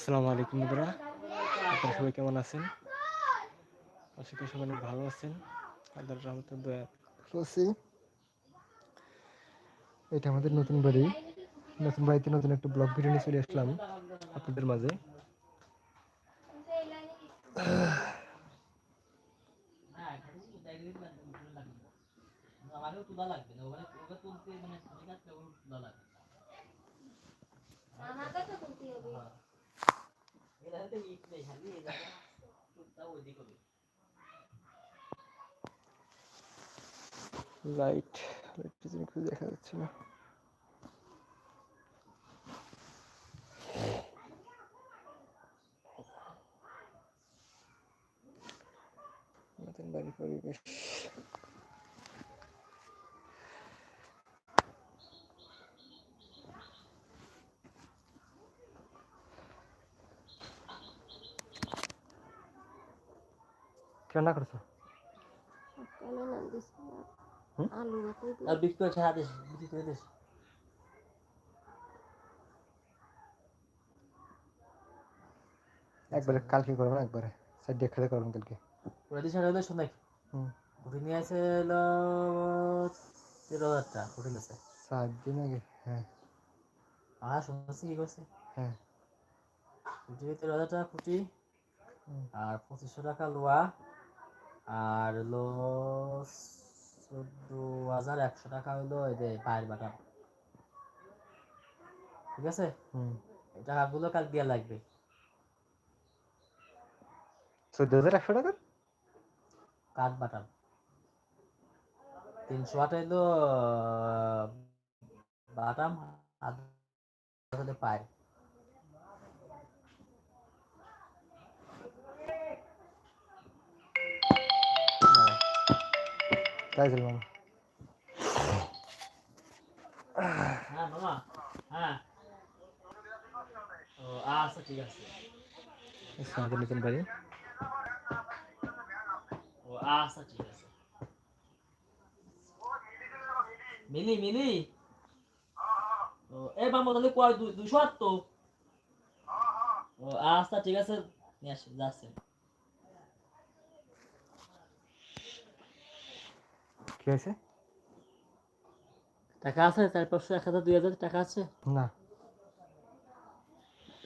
আসসালামু আলাইকুম বন্ধুরা। আপনারা সবাই কেমন আছেন? আশা করি সবাই অনেক ভালো আছেন। আল্লাহর রহমতের দয়া আছি। এটা আমাদের নতুন বাড়ি। নতুন বাড়িতে নতুন একটা ব্লগ ভিডিও নিয়ে চলে আসলাম আপনাদের মাঝে। আমাকেও তুলা লাগবে। না, ওখানে তুলতে মানে ঠিক আছে ওর তুলা লাগবে আমাকে তো তুলতে হবে এটা হয়তো ইট নেই খালি এই জায়গা তুলতা ওইদিক হবে লাইট যেন একটু দেখা যাচ্ছে না বাড়ির পরিবেশ কি রান্না করছ কেন না দিস হুম? আলু রাখতে আর বিক্রি করে ছাড়া দিস বিক্রি করে দিস একবারে কালকে করব না একবারে। সাইড দিয়ে খেতে করবেন কালকে। হুম। উঠে নিয়ে আসে হলো তেরো হাজার টাকা উঠে সাত দিন আগে হ্যাঁ। আর শুনছি কি করছে? হ্যাঁ। তেরো হাজার টাকা খুঁটি হুম। আর পঁচিশশো টাকা লোয়া। আর হলো চোদ্দ হাজার একশো টাকা হলো এই যে পায়ের বাটাম ঠিক আছে? টাকাগুলো কাল দেওয়া লাগবে? চোদ্দ হাজার একশো টাকা কাঠ বাটাম তিনশো আট হলো বাটাম আর হলো মামা হ্যাঁ মামা হ্যাঁ ও আচ্ছা ঠিক আছে আমাদের নতুন ও আচ্ছা ঠিক আছে মিলি মিলি ও এ মামা তাহলে কয় দুশো আট তো ও আচ্ছা ঠিক আছে নিয়ে আসি যাচ্ছে কি হয়েছে টাকা আছে চার পাঁচশো এক হাজার দুই হাজার টাকা আছে না